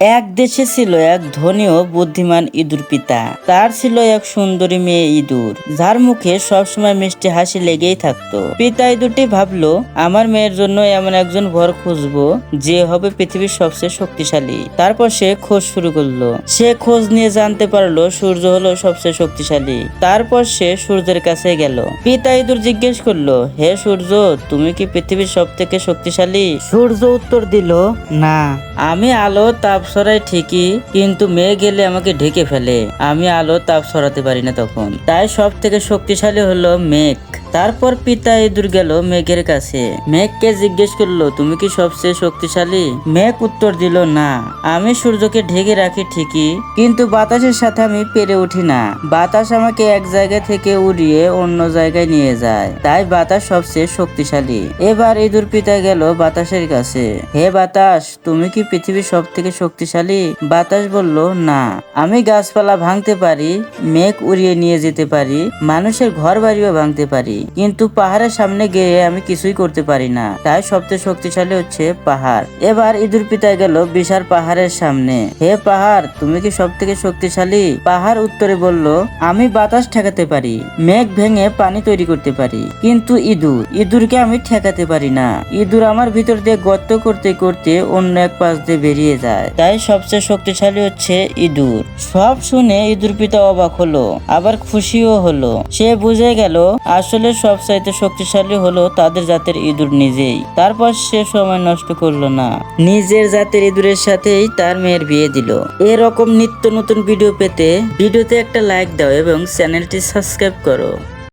এক দেশে ছিল এক ধনী ও বুদ্ধিমান ইঁদুর পিতা। তার ছিল এক সুন্দরী মেয়ে ইঁদুর, যার মুখে সবসময় মিষ্টি হাসি লেগেই থাকতো। পিতা ইঁদুরটি ভাবলো, আমার মেয়ের জন্য এমন একজন বর খুঁজবো যে হবে পৃথিবীর সবচেয়ে শক্তিশালী। তারপর সে খোঁজ শুরু করল। সে খোঁজ নিয়ে জানতে পারল, সূর্য হলো সবচেয়ে শক্তিশালী। তারপর সে সূর্যের কাছে গেল। পিতা ইঁদুর জিজ্ঞেস করল, হে সূর্য, তুমি কি পৃথিবীর সব থেকে শক্তিশালী? সূর্য উত্তর দিল, না। আমি আলো তাপ সরাই ঠিকই, কিন্তু মেঘ গেলে আমাকে ঢেকে ফেলে। আমি আলো তাপ সরাতে পারি না তখন। তাই সব থেকে শক্তিশালী হলো মেঘ। তারপর পিতা ইঁদুর গেল মেঘের কাছে। মেঘকে জিজ্ঞেস করল, তুমি কি সবচেয়ে শক্তিশালী? মেঘ উত্তর দিল, না। আমি সূর্যকে ঢেকে রাখি ঠিকই, কিন্তু বাতাসের সাথে আমি পেরে উঠি না। বাতাস আমাকে এক জায়গা থেকে উড়িয়ে অন্য জায়গায় নিয়ে যায়। তাই বাতাস সবচেয়ে শক্তিশালী। এবার ইঁদুর পিতা গেল বাতাসের কাছে। হে বাতাস, তুমি কি পৃথিবীর সব থেকে শক্তিশালী? বাতাস বলল, না, আমি গাছপালা ভাঙতে পারি, মেঘ উড়িয়ে নিয়ে যেতে পারি, মানুষের ঘর বাড়িও ভাঙতে পারি। কিন্তু পাহাড়ের সামনে গিয়ে আমি কিছুই করতে পারি না। তাই সবচেয়ে শক্তিশালী হচ্ছে পাহাড়। এবার ইঁদুর পিতা গেল বিশাল পাহাড়ের সামনে। হে পাহাড়, তুমি কি সব থেকে শক্তিশালী? পাহাড় উত্তরে বলল, আমি বাতাস ঠেকাতে পারি, মেঘ ভেঙে পানি তৈরি করতে পারি। কিন্তু ইঁদুর, ইঁদুরকে আমি ঠেকাতে পারি না। ইঁদুর আমার ভিতর দিয়ে গর্ত করতে করতে অন্য এক পাশ বেরিয়ে যায়। তাই সবচেয়ে শক্তিশালী হচ্ছে ইঁদুর। সব শুনে ইঁদুর পিতা অবাক হলো, আবার খুশিও হলো। সে বুঝে গেল, আসলে সবচাইতে শক্তিশালী হলো তাদের জাতের ইঁদুর নিজেই। তারপর সে সময় নষ্ট করল না। নিজের জাতের ইঁদুরের সাথেই তার মেয়ের বিয়ে দিল। এরকম নিত্য নতুন ভিডিও পেতে ভিডিওতে একটা লাইক দাও এবং চ্যানেলটি সাবস্ক্রাইব করো।